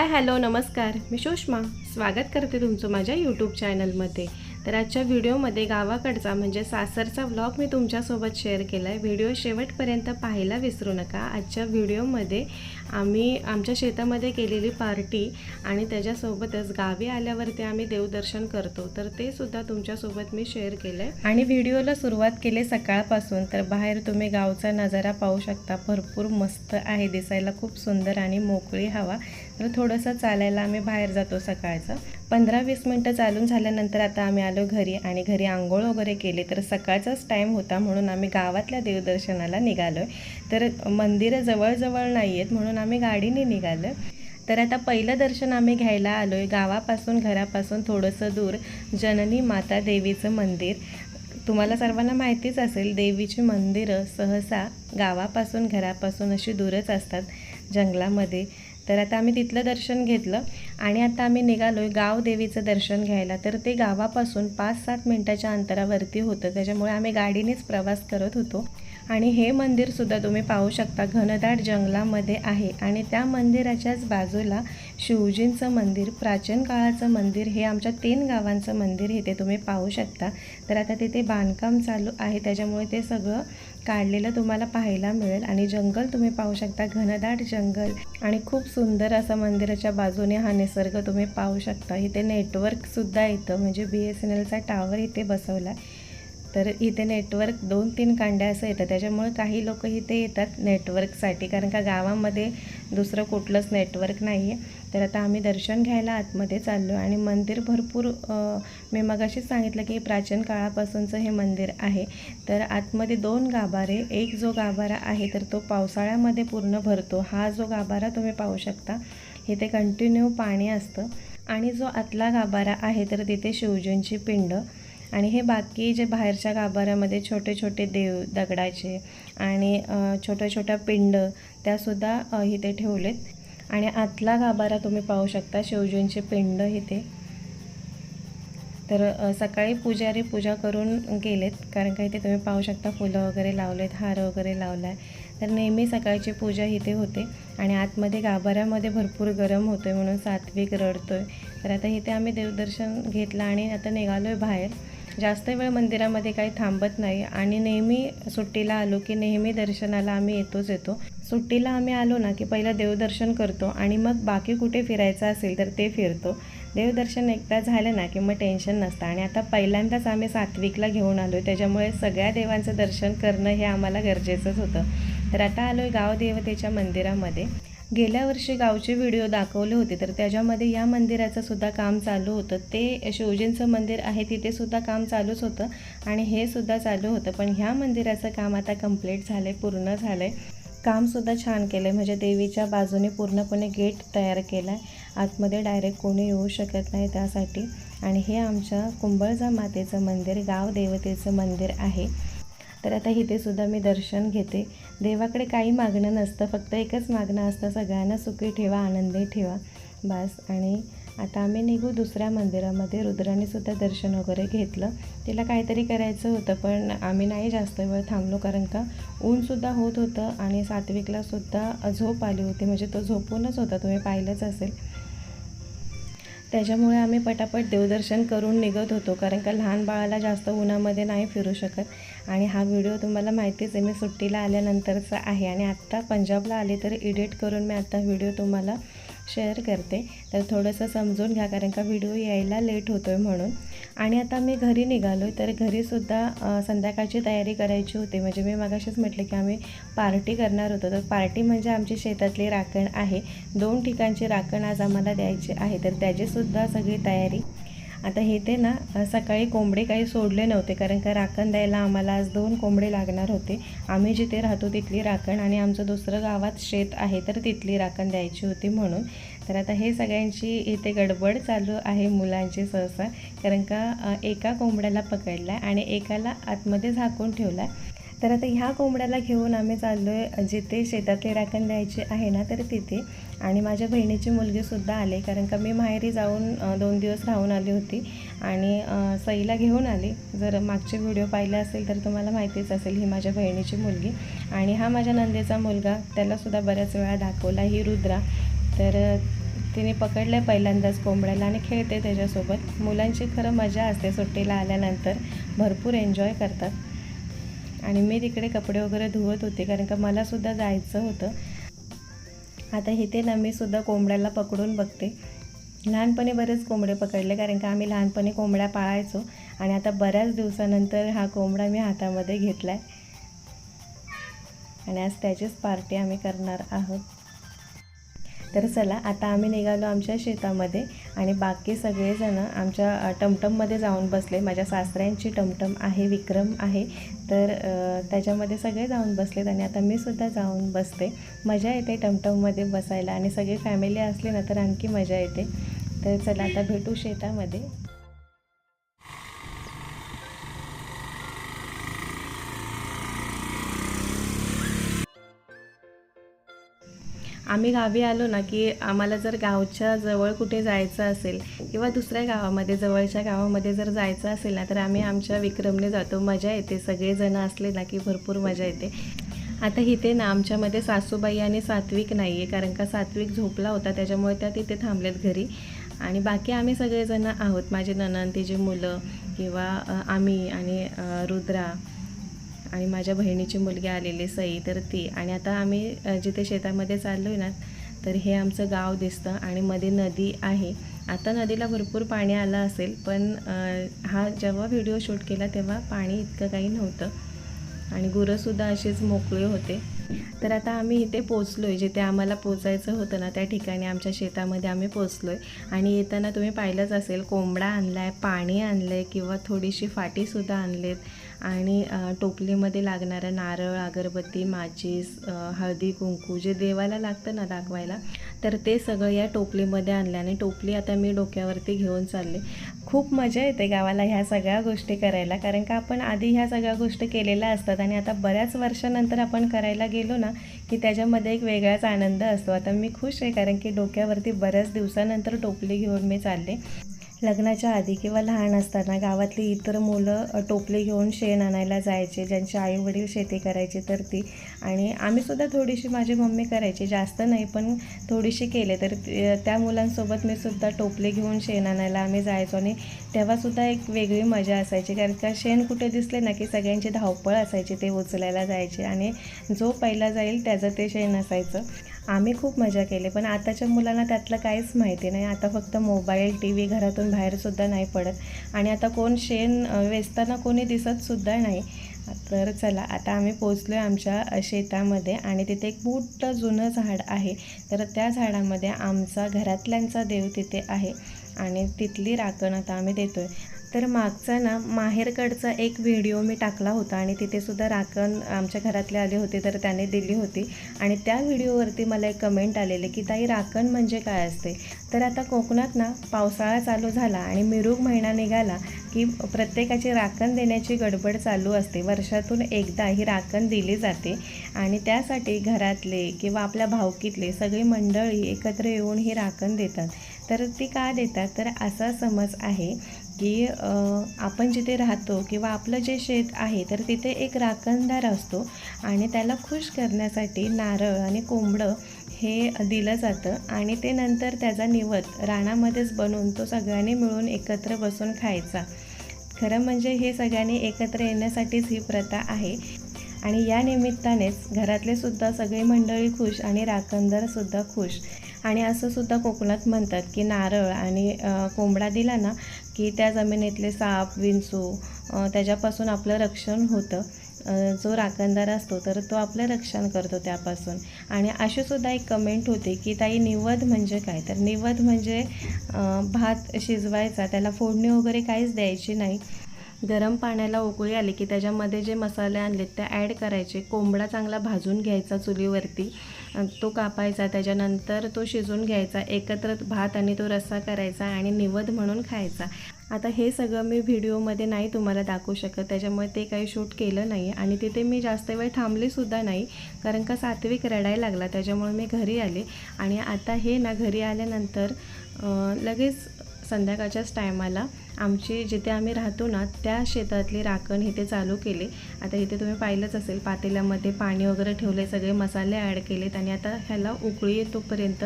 Hi hello नमस्कार. मी सुषमा. स्वागत करते तुमचं माझ्या यूट्यूब चॅनलमध्ये तर आजच्या व्हिडिओमध्ये गावाकडचा म्हणजे सासरचा व्लॉग मी तुमच्यासोबत शेअर केला आहे व्हिडिओ शेवटपर्यंत पाहायला विसरू नका. आजच्या व्हिडिओमध्ये आम्ही आमच्या शेतामध्ये केलेली पार्टी आणि त्याच्यासोबतच गावी आल्यावरती आम्ही देवदर्शन करतो. तर ते सुद्धा तुमच्यासोबत मी शेअर केलं आहे आणि व्हिडिओला सुरुवात केली सकाळपासून तर बाहेर तुम्ही गावचा नजारा पाहू शकता. भरपूर मस्त आहे दिसायला. खूप सुंदर आणि मोकळी हवा. तर थोडंसं चालायला आम्ही बाहेर जातो सकाळचं. पंधरा वीस मिनटं चालून झाल्यानंतर आता आम्ही आलो घरी आणि घरी आंघोळ वगैरे केली. तर सकाळचाच टाईम होता म्हणून आम्ही गावातल्या देवदर्शनाला निघालो आहे तर मंदिरं जवळजवळ नाही आहेत म्हणून आम्ही गाडीने निघालो तर आता पहिलं दर्शन आम्ही घ्यायला आलो आहे गावापासून घरापासून थोडंसं दूर. जननी माता देवीचं मंदिर. तुम्हाला सर्वांना माहितीच असेल देवीची मंदिरं सहसा गावापासून घरापासून अशी दूरच असतात जंगलामध्ये. तर आता आम्ही तिथलं दर्शन घेतलं आणि आता आम्ही निघालो आहे गाव देवीचं दर्शन घ्यायला. तर ते गावापासून पाच सात मिनटाच्या अंतरावरती होतं. त्याच्यामुळे आम्ही गाडीनेच प्रवास करत होतो. आणि हे मंदिरसुद्धा तुम्ही पाहू शकता. घनदाट जंगलामध्ये आहे. आणि त्या मंदिराच्याच बाजूला शिवजींचं मंदिर प्राचीन काळाचं मंदिर हे आमच्या तीन गावांचं मंदिर हे ते तुम्ही पाहू शकता. तर आता तिथे बांधकाम चालू आहे. त्याच्यामुळे ते सगळं काढलेलं तुम्हाला पाहायला मिळेल. आणि जंगल तुम्ही पाहू शकता. घनदाट जंगल आणि खूप सुंदर असं मंदिराच्या बाजूने हा निसर्ग तुम्ही पाहू शकता. इथे नेटवर्कसुद्धा येतं. म्हणजे बी एस एन एलचा टावर इथे बसवला. तर इथे नेटवर्क दोन तीन कांड्या असं येतं. त्याच्यामुळे काही लोक इथे येतात नेटवर्कसाठी कारण का गावामध्ये दुसरं कुठलंच नेटवर्क नाही आहे तर आता आम्ही दर्शन घ्यायला आतमध्ये चाललो आणि मंदिर भरपूर मी मगाशीच सांगितलं की प्राचीन काळापासूनचं हे मंदिर आहे. तर आतमध्ये दोन गाभारे एक जो गाभारा आहे तर तो पावसाळ्यामध्ये पूर्ण भरतो. हा जो गाभारा तुम्ही पाहू शकता इथे कंटिन्यू पाणी असतं. आणि जो आतला गाभारा आहे तर तिथे शिवजींची पिंड. आणि हे बाकी जे बाहेरच्या गाभाऱ्यामध्ये छोटे छोटे देव दगडाचे आणि छोट्या छोट्या पिंड त्यासुद्धा इथे ठेवलेत. आणि आतला गाभारा तुम्ही पाहू शकता शिवजींचे पिंड इथे. तर सकाळी पुजारी पूजा करून गेलेत कारण का इथे तुम्ही पाहू शकता फुलं वगैरे लावलेत हार वगैरे लावला आहे तर नेहमी सकाळची पूजा इथे होते आणि आतमध्ये गाभाऱ्यामध्ये भरपूर गरम होतो आहे म्हणून सात्विक रडतो आहे तर आता इथे आम्ही देवदर्शन घेतलं आणि आता निघालो आहे बाहेर. जास्त वेळ मंदिरामध्ये काही थांबत नाही आणि नेहमी सुट्टीला आलो की नेहमी दर्शनाला आम्ही येतोच येतो. सुट्टीला आम्ही आलो ना की पहिलं देवदर्शन करतो आणि मग बाकी कुठे फिरायचं असेल तर ते फिरतो. देवदर्शन एकदा झालं ना की मग टेन्शन नसतं आणि आता पहिल्यांदाच आम्ही सात्विकला घेऊन आलो आहे त्याच्यामुळे सगळ्या देवांचं दर्शन करणं हे आम्हाला गरजेचंच होतं. तर आता आलो आहे गाव देवतेच्या मंदिरामध्ये. गेल्या वर्षी गावचे व्हिडिओ दाखवले होते तर त्याच्यामध्ये या मंदिराचं सुद्धा काम चालू होतं. ते शिवजींचं मंदिर आहे तिथे सुद्धा काम चालूच होतं आणि हे सुद्धा चालू होतं. पण ह्या मंदिराचं काम आता कंप्लीट झालं आहे पूर्ण झालं आहे कामसुद्धा छान केलं आहे म्हणजे देवीच्या बाजूने पूर्णपणे गेट तयार केला आहे आतमध्ये डायरेक्ट कोणी येऊ शकत नाही त्यासाठी. आणि हे आमच्या कुंभळजा मातेचं मंदिर गाव देवतेचं मंदिर आहे. तर आता इथे सुद्धा मी दर्शन घेते. देवाकडे काही मागणं नसतं फक्त एकच मागणं असतं सगळ्यांना सुखी ठेवा आनंदी ठेवा. बस. आणि आता आम्ही निघू दुसऱ्या मंदिरामध्ये. रुद्रानेसुद्धा दर्शन वगैरे घेतलं. तिला काहीतरी करायचं होतं पण आम्ही नाही जास्त वेळ थांबलो कारण का ऊनसुद्धा होत होतं आणि सात्विकलासुद्धा झोप आली होती. म्हणजे तो झोपूनच होता. तुम्ही पाहिलंच असेल. त्याच्यामुळे आम्ही पटापट देवदर्शन करून निघत होतो कारण का लहान बाळाला जास्त उन्हामध्ये नाही फिरू शकत. आणि हा व्हिडिओ तुम्हाला माहितीच आहे मी सुट्टीला आल्यानंतरचा आहे आणि आत्ता पंजाबला आले तर एडिट करून मी आत्ता व्हिडिओ तुम्हाला शेअर करते. तर थोडंसं समजून घ्या कारण का व्हिडिओ यायला लेट होतो आहे म्हणून. आणि आता मी घरी निघालो तर घरीसुद्धा संध्याकाळची तयारी करायची होती. म्हणजे मी मगाशीच म्हटलं की आम्ही पार्टी करणार होतो. तर पार्टी म्हणजे आमची शेतातली राखण आहे. दोन ठिकाणची राखण आज आम्हाला द्यायची आहे. तर त्याचीसुद्धा सगळी तयारी आता हे ते ना सकाळी कोंबडे काही सोडले नव्हते कारण का राखण द्यायला आम्हाला आज दोन कोंबडे लागणार होते. आम्ही जिथे राहतो तिथली राखण आणि आमचं दुसरं गावात शेत आहे तर तिथली राखण द्यायची होती म्हणून. तर आता हे सगळ्यांची इथे गडबड चालू आहे मुलांची सहसा कारण का एका कोंबड्याला पकडला आहे आणि एकाला आतमध्ये झाकून ठेवला आहे तर आता ह्या कोंबड्याला घेऊन आम्ही चाललो आहे जिथे शेतातले राखण द्यायचे आहे ना तर तिथे आणि माझ्या बहिणीची मुलगीसुद्धा आले कारण का मी माहेरी जाऊन दोन दिवस राहून आली होती. आणि सईला घेऊन आली. जर मागचे व्हिडिओ पाहिले असेल तर तुम्हाला माहितीच असेल ही माझ्या बहिणीची मुलगी. आणि हा माझ्या नंदेचा मुलगा त्यालासुद्धा बऱ्याच वेळा दाखवला ही रुद्रा. तर तिने पकडलं पहिल्यांदाच कोंबड्याला आणि खेळते त्याच्यासोबत. मुलांची खरं मजा असते सुट्टीला आल्यानंतर. भरपूर एन्जॉय करतात. आणि मी तिकडे कपडे वगैरे धुवत होते कारण का मलासुद्धा जायचं होतं. आता इथे ना मी सुद्धा कोंबड्याला पकडून बघते. लहानपणी बरेच कोंबडे पकडले कारण का आम्ही लहानपणी कोंबड्या पाळायचो आणि आता बऱ्याच दिवसानंतर हा कोंबडा मी हातामध्ये घेतला आहे आणि आज त्याचीच पार्टी आम्ही करणार आहोत. तर चला आता आम्ही निघालो आमच्या शेतामध्ये आणि बाकी सगळेजणं आमच्या टमटममध्ये जाऊन बसले. माझ्या सासऱ्यांची टमटम आहे विक्रम आहे. तर त्याच्यामध्ये सगळे जाऊन बसलेत आणि आता मी सुद्धा जाऊन बसते. मजा येते टमटममध्ये बसायला आणि सगळी फॅमिली असली ना तर आणखी मजा येते. तर चला आता भेटू शेतामध्ये. आम्ही गावी आलो ना की आम्हाला जर गावच्या जवळ कुठे जायचं असेल किंवा दुसऱ्या गावामध्ये जवळच्या गावामध्ये जर जायचं असेल ना तर आम्ही आमच्या विक्रमने जातो. मजा येते. सगळेजण असले ना की भरपूर मजा येते. आता इथे ना आमच्यामध्ये सासूबाई आणि सात्विक नाही आहे कारण का सात्विक झोपला होता त्याच्यामुळे त्या तिथे थांबलेत घरी. आणि बाकी आम्ही सगळेजण आहोत. माझे ननंद तिची मुलं किंवा आम्ही आणि रुद्रा. आणि माझ्या बहिणीची मुलगी आलेली सई तर ती. आणि आता आम्ही जिथे शेतामध्ये चाललो आहे ना तर हे आमचं गाव दिसतं आणि मध्ये नदी आहे. आता नदीला भरपूर पाणी आलं असेल पण हा जेव्हा व्हिडिओ शूट केला तेव्हा पाणी इतकं काही नव्हतं. आणि गुरंसुद्धा अशीच मोकळे होते. तर आता आम्ही इथे पोचलो आहे जिथे आम्हाला पोचायचं होतं ना त्या ठिकाणी आमच्या शेतामध्ये आम्ही पोचलो आहे आणि येताना तुम्ही पाहिलंच असेल कोंबडा आणला आहे पाणी आणलं आहे किंवा थोडीशी फाटीसुद्धा आणलेत. आणि टोपलीमध्ये लागणारं नारळ अगरबत्ती माचीस हळदी कुंकू जे देवाला लागतं ना दाखवायला तर ते सगळं या टोपलीमध्ये आणलं आणि टोपली आता मी डोक्यावरती घेऊन चालले. खूप मजा येते गावाला ह्या सगळ्या गोष्टी करायला कारण का आपण आधी ह्या सगळ्या गोष्टी केलेल्या असतात आणि आता बऱ्याच वर्षानंतर आपण करायला गेलो ना की त्याच्यामध्ये एक वेगळाच आनंद असतो. आता मी खुश आहे कारण की डोक्यावरती बऱ्याच दिवसानंतर टोपली घेऊन मी चालले. लग्नाच्या आधी किंवा लहान असताना गावातली इतर मुलं टोपले टोपली घेऊन शेण आणायला जायचे ज्यांचे आई वडील शेती करायचे तर ती. आणि आम्हीसुद्धा थोडीशी माझी मम्मी करायची जास्त नाही पण थोडीशी केले. तर त्या मुलांसोबत मी सुद्धा टोपले घेऊन शेण आणायला आम्ही जायचो. आणि तेव्हासुद्धा एक वेगळी मजा असायची कारण का शेण कुठे दिसले ना की सगळ्यांची धावपळ असायची ते उचलायला जायचे. आणि जो पहिला जाईल त्याचं ते शेण असायचं. आम्ही खूप मजा केली पण आताच्या मुलांना त्यातलं काहीच माहिती नाही. आता फक्त मोबाईल टी व्ही घरातून बाहेरसुद्धा नाही पडत. आणि आता कोण शेण वेचताना कोणी दिसतसुद्धा नाही. तर चला आता आम्ही पोचलो आहे आमच्या शेतामध्ये आणि तिथे एक मोठं जुनं झाड आहे. तर त्या झाडामध्ये आमचा घरातल्यांचा देव तिथे आहे. आणि तिथली राखण आता आम्ही देतो आहे तर मागचा ना माहेरकडचा एक व्हिडिओ मी टाकला होता आणि तिथेसुद्धा राखण आमच्या घरातले आले होते तर त्याने दिली होती. आणि त्या व्हिडिओवरती मला एक कमेंट आलेले की ताई राखण म्हणजे काय असते? तर आता कोकणात ना पावसाळा चालू झाला आणि मिरूग महिना निघाला की प्रत्येकाची राखण देण्याची गडबड चालू असते. वर्षातून एकदा ही राखण दिली जाते आणि त्यासाठी घरातले किंवा आपल्या भावकीतले सगळी मंडळी एकत्र येऊन ही राखण देतात. तर ती का देतात? तर असा समज आहे की आपण जिथे राहतो किंवा आपलं जे शेत आहे तर तिथे एक राखणदार असतो आणि त्याला खुश करण्यासाठी नारळ आणि कोंबडं हे दिलं जातं आणि ते नंतर त्याचा निवत रानामध्येच बनवून तो सगळ्यांनी मिळून एकत्र बसून खायचा. खरं म्हणजे हे सगळ्यांनी एकत्र येण्यासाठीच ही प्रथा आहे. आणि या निमित्तानेच घरातले सुद्धा सगळी मंडळी खुश आणि राखणदारसुद्धा खुश. आणि असं सुद्धा कोकणात म्हणतात की नारळ आणि कोंबडा दिला ना की त्या जमिनीतले साप विंचू त्याच्यापासून आपलं रक्षण होतं. जो राखणदार असतो तर तो आपलं रक्षण करतो त्यापासून. आणि अशी सुद्धा एक कमेंट होते की ताई निवद म्हणजे काय? तर निवद म्हणजे भात शिजवायचा त्याला फोडणी वगैरे काहीच द्यायची नाही. गरम पाण्याला उकळी आली की त्याच्यामध्ये जे मसाले आणलेत ते ॲड करायचे. कोंबडा चांगला भाजून घ्यायचा चुलीवरती. तो कापायचा. त्याच्यानंतर तो शिजून घ्यायचा. एकत्र भात आणि तो रस्सा करायचा आणि निवद म्हणून खायचा. आता हे सगळं मी व्हिडिओमध्ये नाही तुम्हाला दाखवू शकत. त्याच्यामुळे ते काही शूट केलं नाही आणि तिथे मी जास्त वेळ थांबलीसुद्धा नाही. कारण का सात्विक रडायला लागला. त्याच्यामुळे मी घरी आले. आणि आता हे ना घरी आल्यानंतर लगेच संध्याकाळच्याच टायमाला आमची जिथे आम्ही राहतो ना त्या शेतातली राखण इथे चालू केले. आता इथे तुम्ही पाहिलंच असेल पातेल्यामध्ये पाणी वगैरे ठेवले सगळे मसाले ॲड केलेत आणि आता ह्याला उकळी येतोपर्यंत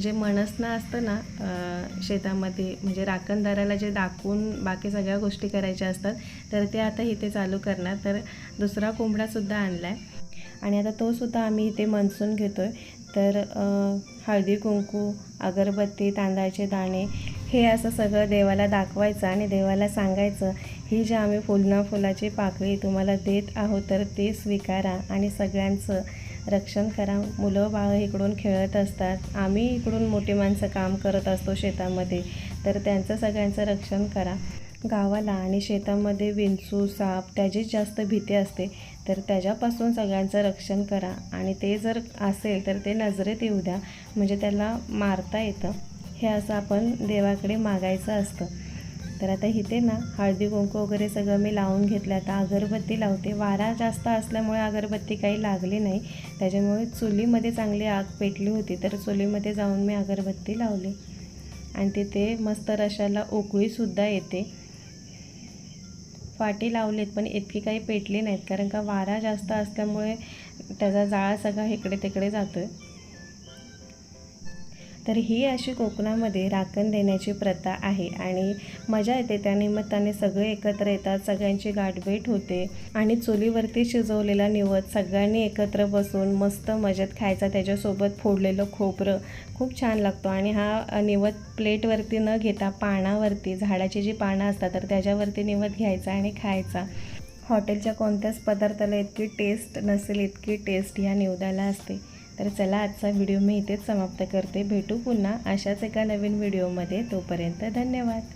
जे मनसणं असतं ना शेतामध्ये म्हणजे राखणदाराला जे दाखवून बाकी सगळ्या गोष्टी करायच्या असतात तर ते आता इथे चालू करणार. तर दुसरा कोंबडासुद्धा आणला आहे आणि आता तो सुद्धा आम्ही इथे मनसून घेतो आहे तर हळदी कुंकू अगरबत्ती तांदळाचे दाणे हे असं सगळं देवाला दाखवायचं आणि देवाला सांगायचं ही जी आम्ही फुलना फुलाची पाकळी तुम्हाला देत आहोत तर ते स्वीकारा आणि सगळ्यांचं रक्षण करा. मुलं बाळं इकडून खेळत असतात आम्ही इकडून मोठी माणसं काम करत असतो शेतामध्ये तर त्यांचं सगळ्यांचं रक्षण करा. गावाला आणि शेतामध्ये विंचू साप त्याचीच जास्त भीती असते तर त्याच्यापासून सगळ्यांचं रक्षण करा. आणि ते जर असेल तर ते नजरेत येऊ द्या. म्हणजे त्याला मारता येतं. हे असं आपण देवाकडे मागायचं असतं. तर आता इथे ना हळदी कुंकू वगैरे सगळं मी लावून घेतलं. आता अगरबत्ती लावते. वारा जास्त असल्यामुळे अगरबत्ती काही लागली नाही. त्याच्यामुळे चुलीमध्ये चांगली आग पेटली होती. तर चुलीमध्ये जाऊन मी अगरबत्ती लावली. आणि तिथे मस्त रशाला उकळीसुद्धा येते. फाटी लावलीत पण इतकी काही पेटली नाहीत. कारण का वारा जास्त असल्यामुळे त्याचा जाळा सगळा इकडे तिकडे जातो आहे तर ही अशी कोकणामध्ये राखण देण्याची प्रथा आहे आणि मजा येते त्या निमित्ताने सगळे एकत्र येतात सगळ्यांची गाठभेट होते आणि चुलीवरती शिजवलेला निवद सगळ्यांनी एकत्र बसून मस्त मजेत खायचा त्याच्यासोबत फोडलेलं खोबरं खूप छान लागतो आणि हा निवद प्लेटवरती न घेता पानावरती झाडाची जी पानं असतात तर त्याच्यावरती निवद घ्यायचा आणि खायचा. हॉटेलच्या कोणत्याच पदार्थाला इतकी टेस्ट नसेल इतकी टेस्ट ह्या निवदाला असते. तर चला आजचा व्हिडिओ मी इथेच समाप्त करते. भेटू पुन्हा अशाच एका नवीन व्हिडिओमध्ये. तोपर्यंत धन्यवाद.